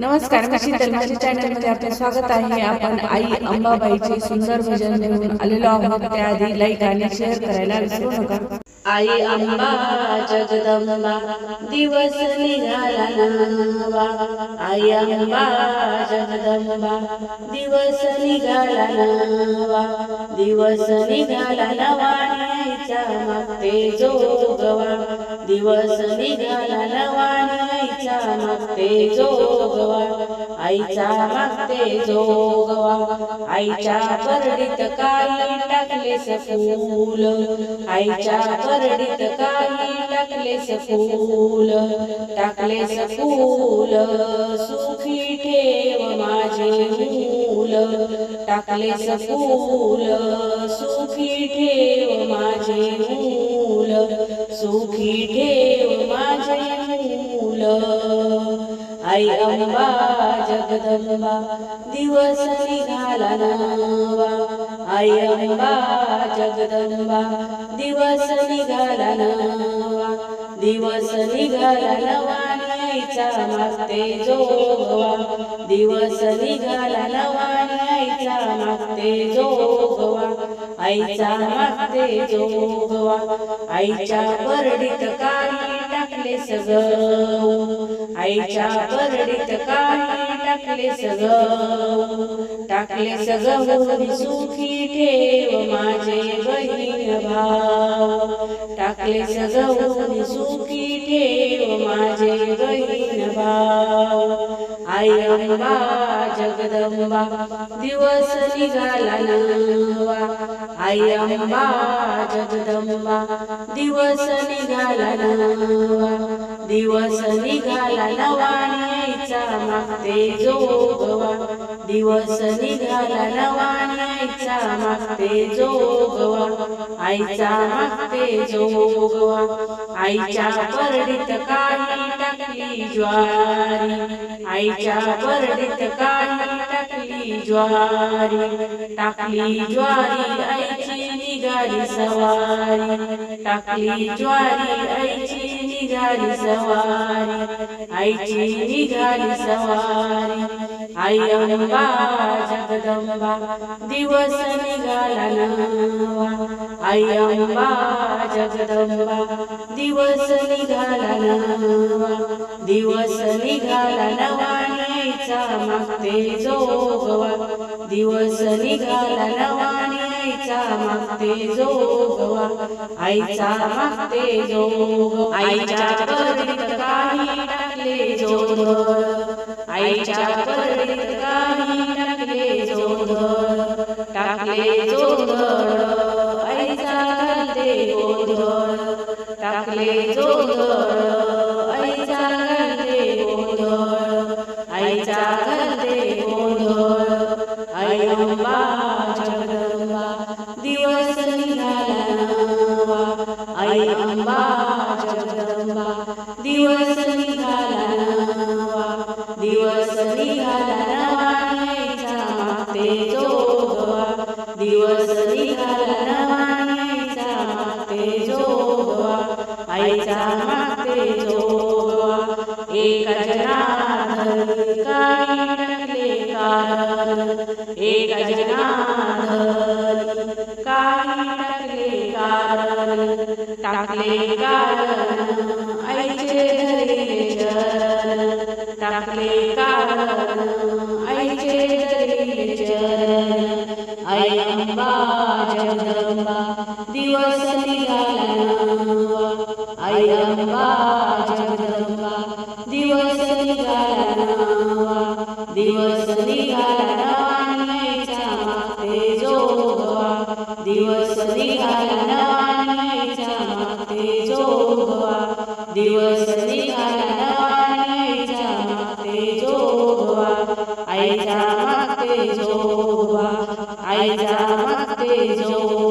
नमस्कार माझ्या चॅनलमध्ये आपले स्वागत आहे. आपण आई अंबाबाईचे सुंदर भजन घेऊन आलेलो आहोत. त्याआधी लाईक आणि शेअर करायला विसरू नका. आई अंबा जगदंबा दिवस निघाला नवा आई अंबा जगदंबा दिवस निघाला नवा दिवस निघाला नवा मागते जोगवा. दिवस निघाला नवा न्यायचा मागते जोगवा. आईचा मागते जोगवा. आईच्या परडीत काही टाकले फूल. आईच्या परडीत काही टाकले फूल. टाकले फूल सुखी ठेव माझे मूल. टाकले फूल सुखी ठेव जगदंबा दिवस निघाला नवा आई अंबा जगदंबा दिवस निघाला नवा दिवस निघाला नवा न्यायचा मागते जोगवा. दिवस निघाला नवा न्यायचा मागते जोगवा. आईचा मागते जोगवा. आईच्या परडीत काही टाकले सगळं. आईच्या परडीत काही टाकले सगळं? टाकले सगळं सुखी ठेव माझे बहीण भाव. टाकले सगळं सुखी ठेव माझे बहीण भाव. आई अंबा जगदंबा दिवस निघाला नवा आई अंबा जगदंबा दिवस निघाला नवा दिवस निघाला नवा न्यायचा मागते जोगवा दिवस निघाला नवा न्यायचा मागते जोगवा आईचा मागते जोगवा आईच्या परडीत काही टाकली ज्वारी. आईच्या परडीत काही टाकली ज्वारी. टाकली ज्वारी आईची निघाली सवारी. टाकली ज्वारी आईची निघाली सवारी. आईची निघाली सवारी. आई अंबा जगदंबा दिवस निघाला नवा आई अंबा जगदंबा दिवस निघाला नवा दिवस निघाला नवानीचा मागते जोगवा. दिवस निघाला नवानी आईचा मागते जोगवा आईचा मागते जोग आईच्या परडीत काही टाकले जोग आईच्या परडीत काही टाकले जोग टाकले जोग आईचा घालते गोधळ टाकले जोग दिवस निघाला नवा आई अंबा जगदंबा दिवस निघाला नवा दिवस निघाला नवा न्यायचा मागते जोगवा दिवस निघाला नवा न्यायचा मागते जोगवा आईचा जोगवा एका काही कारण एका टाकले कारण टाकले कारण आईचे धरले चरण टाकले कारण आईचे धरले चरण आई अंबा जगदंबा दिवस निघाला आई अंबा जगदंबा दिवस निघाला दिवस निघाला निघाला नवा न्यायचा मागते जोगवा दिवस निघाला नवा न्यायचा मागते जोगवा आईचा मागते जोगवा आईचा मागते जोगवा